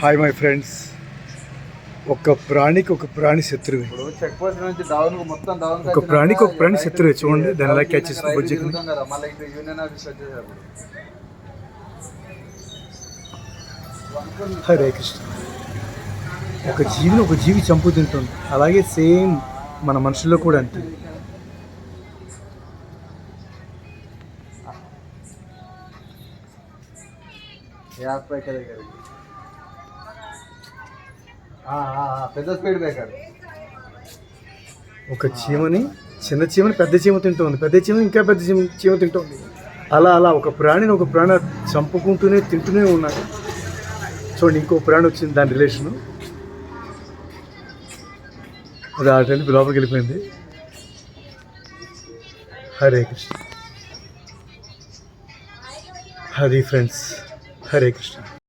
Hi my friends ఒక ప్రాణికి ఒక ప్రాణి శత్రువు. ఒక ప్రాణికి ఒక ప్రాణి శత్రువే. చూడండి దాని ఎలా క్యాచ్ వచ్చేటప్పుడు హరే కృష్ణ ఒక జీవిని ఒక జీవి చంపు తింటుంది అలాగే సేమ్ మన మనుషుల్లో కూడా అంతే. యాభై బ్రేకర్ పెద్ద స్పీడ్ బ్రేకర్. ఒక చీమని చిన్న చీమని పెద్ద చీమ తింటుంది. పెద్ద చీమ ఇంకా పెద్ద చీమ చీమ తింటుంది. అలా అలా ఒక ప్రాణిని ఒక ప్రాణి చంపుకుంటూనే తింటూనే ఉన్నాడు చూడండి ఇంకో ప్రాణి వచ్చింది దాని రిలేషను అది ఆ వెళ్ళి లోపలికి వెళ్ళిపోయింది. హరే కృష్ణ. హరి ఫ్రెండ్స్. హరే కృష్ణ